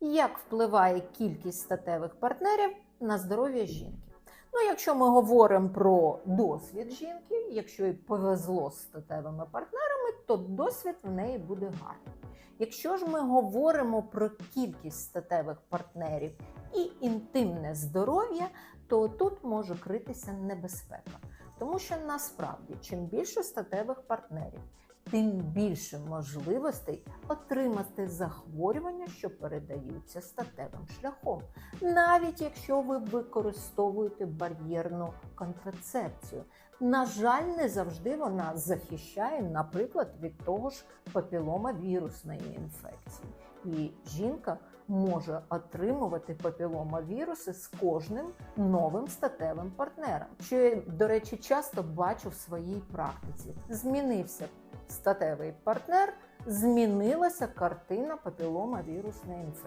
Як впливає кількість статевих партнерів на здоров'я жінки? Ну, якщо ми говоримо про досвід жінки, якщо їй повезло з статевими партнерами, то досвід в неї буде гарний. Якщо ж ми говоримо про кількість статевих партнерів і інтимне здоров'я, то тут може критися небезпека. Тому що насправді, чим більше статевих партнерів, тим більше можливостей отримати захворювання, що передаються статевим шляхом, навіть якщо ви використовуєте бар'єрну контрацепцію. На жаль, не завжди вона захищає, наприклад, від того ж папіломавірусної інфекції. І жінка може отримувати папіломавіруси з кожним новим статевим партнером. Що я, до речі, часто бачу в своїй практиці. Змінився статевий партнер, змінилася картина папілома вірусної інфекції.